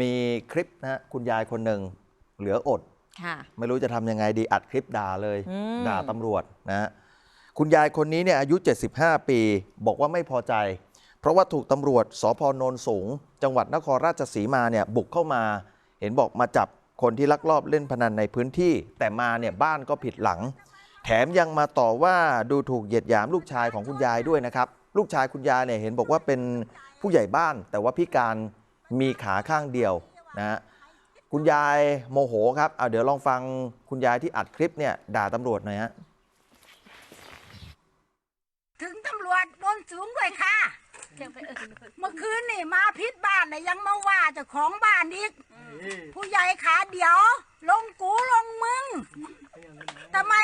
มีคลิปนะฮะคุณยายคนหนึ่งเหลืออด ค่ะ ไม่รู้จะทำยังไงดีอัดคลิปด่าเลย อืม ด่าตำรวจนะฮะคุณยายคนนี้เนี่ยอายุ 75 ปี บอกว่าไม่พอใจ เพราะว่าถูกตำรวจสพโนนสูง จังหวัดนครราชสีมาเนี่ยบุกเข้ามา เห็นบอกมาจับคนที่ลักลอบเล่นพนันในพื้นที่ แต่มาเนี่ยบ้านก็ผิดหลัง แถมยังมาต่อว่าดูถูกเหยียดหยามลูกชายของคุณยายด้วยนะครับ ลูกชายคุณยายเนี่ยเห็นบอกว่าเป็นผู้ใหญ่บ้าน แต่ว่าพิการ มีขาข้างเดียวนะฮะคุณยายโมโหครับเอาเดี๋ยวลองฟังคุณยายที่อัดคลิปเนี่ยด่าตำรวจหน่อยฮะถึงตำรวจบนสูงด้วยค่ะ เมื่อคืนนี่มาพิษบ้านเลยยังมาว่าเจ้าของบ้านอีก ผู้ใหญ่ขาเดียว ลงกูลงมึงทำไม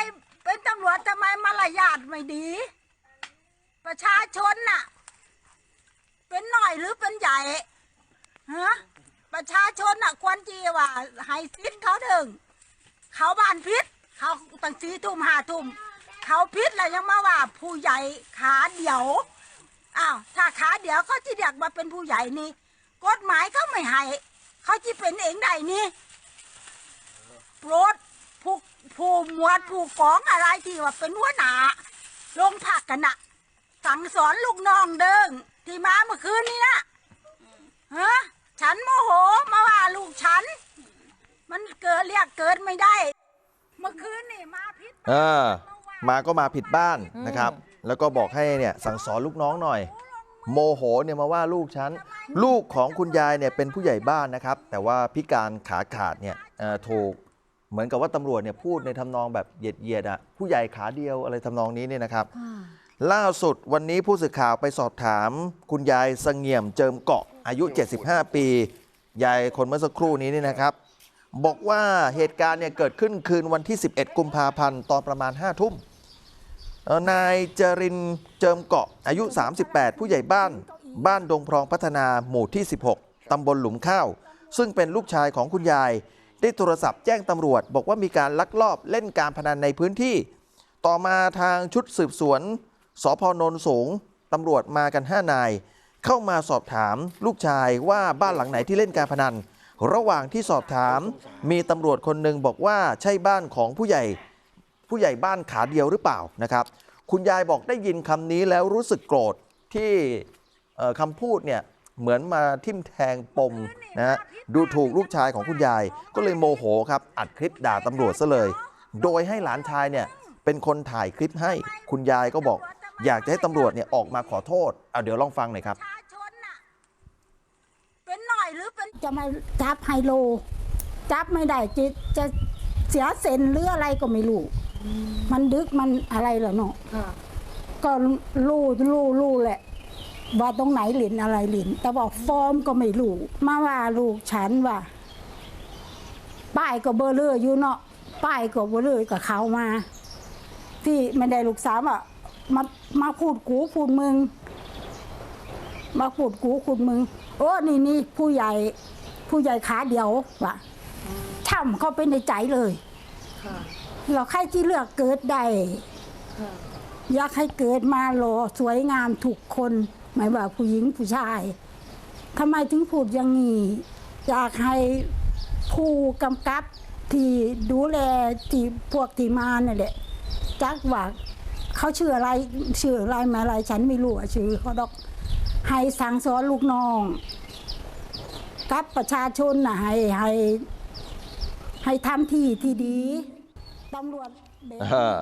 เป็นตำรวจทำไมมารยาทไม่ดี ประชาชนน่ะ เป็นหน่อยหรือเป็นใหญ่ ฮะประชาชนน่ะควรจีว่าให้สิทธิ์เขาถึงเขาบ้านพิษเขาตั้งสีทุ่มหาทุ่มเขาพิษแล้วยังมาว่าผู้ใหญ่ขาเดี่ยวอ้าวถ้าขาเดี่ยวเขาจะเรียกมาเป็นผู้ใหญ่นี่กฎหมายเขาไม่ให้เขาจะเป็นเองได้นี่โปรดผู้ผู้หมวดผู้กองอะไรที่ว่าเป็นหัวหน้าลงผักกันนะสั่งสอนลูกน้องเดิงที่มาเมื่อคืนนี้นะ ฮะฉันโมโหมาว่าลูกฉัน มันเกิดเรียกเกิดไม่ได้ เมื่อคืนนี่มาพิษเออ มาก็มาผิดบ้านนะครับ แล้วก็บอกให้เนี่ยสั่งสอนลูกน้องหน่อย โมโหเนี่ยมาว่าลูกฉัน ลูกของคุณยายเนี่ยเป็นผู้ใหญ่บ้านนะครับ แต่ว่าพิการขาขาดเนี่ยเอ่อถูกเหมือนกับว่าตำรวจเนี่ยพูดในทำนองแบบเหยียดเหยียดๆอะผู้ใหญ่ขาเดียวอะไรทำนองนี้เนี่ยนะครับ ล่าสุดวันนี้ผู้สื่อข่าวไปสอบถาม คุณยายเสงี่ยมเจิมเกาะอายุ 75 ปี ยายคนเมื่อสักครู่นี้นี่นะครับ บอกว่าเหตุการณ์เนี่ยเกิดขึ้นคืนวันที่ 11 กุมภาพันธ์ตอนประมาณ 5 ทุ่มนายจรินเจิมเกาะอายุ 38 ผู้ใหญ่บ้าน บ้านดงพรองพัฒนาหมู่ที่ 16 ตำบลหลุมข้าว ซึ่งเป็นลูกชายของคุณยาย ได้โทรศัพท์แจ้งตำรวจ บอกว่ามีการลักลอบเล่นการพนันในพื้นที่ ต่อมาทางชุดสืบสวน สพนนสูงตำรวจมากัน 5 นาย เข้ามาสอบถามลูกชายว่าบ้านหลังไหนที่เล่นการพนัน ระหว่างที่สอบถามมีตำรวจคนหนึ่งบอกว่าใช่บ้านของผู้ใหญ่ผู้ใหญ่บ้านขาเดียวหรือเปล่านะครับ คุณยายบอกได้ยินคำนี้แล้วรู้สึกโกรธที่คำพูดเนี่ยเหมือนมาทิ่มแทงปมนะฮะดูถูกลูกชายของคุณยาย ก็เลยโมโหครับอัดคลิปด่าตำรวจซะเลย โดยให้หลานชายเนี่ยเป็นคนถ่ายคลิปให้คุณยายก็บอก อยากจะให้ตำรวจเนี่ยออกมาขอโทษเอาเดี๋ยวลองฟังหน่อยครับประชาชนน่ะเป็นหน่อยหรือเป็นจะมาจับไฮโล จับไม่ได้จะจะเสียเซนหรืออะไรก็ไม่รู้ มันดึกมันอะไรเหรอเนาะก็รู้รู้รู้แหละ ว่าตรงไหนหลินอะไรหลิน แต่บอกฟอร์มก็ไม่รู้ มาว่าลูกฉันว่า ป้ายก็เบอร์เลอร์อยู่เนาะป้ายก็เบอร์เลอร์กับเขามา ที่ไม่ได้ลูกสาวอะ มามาพูดกูพูดมึง มาพูดกูพูดมึง โอ้นี่นี่ผู้ใหญ่ ผู้ใหญ่ขาเดียวว่ะช่ำเข้าไปในใจเลยเราใครที่เลือกเกิดได้อยากให้เกิดมาหล่อสวยงามถูกคนหมายว่าผู้หญิงผู้ชายทำไมถึงพูดอย่างนี้อยากให้ผู้กำกับที่ดูแลที่พวกที่มาเนี่ยแหละจักว่า เขาชื่ออะไรชื่ออะไรมาอะไรฉันไม่รู้อะชื่อเขาดอกให้สั่งสอนลูกน้อง กับประชาชนนะให้ให้ให้ทำที่ที่ดีตำรวจแบบอ่า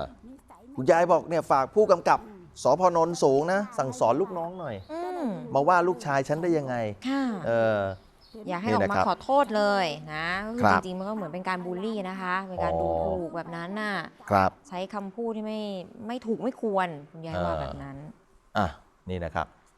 คุณยายบอกเนี่ยฝากผู้กำกับสพนนสูงนะ สั่งสอนลูกน้องหน่อย อืมมาว่าลูกชายฉันได้ยังไง ค่ะ เออ อยากให้นี่ออกนะมาครับขอโทษเลยนะก็คือครัจบริงๆมันก็เหมือนเป็นการบูลลี่นะคะเป็นการอ๋ดูอถูกแบบนั้นน่ะครับใช้คำพูดที่ไม่ไม่ถูกไม่ควรคุณยายว่าเออแบบนั้นอะนี่นะครับ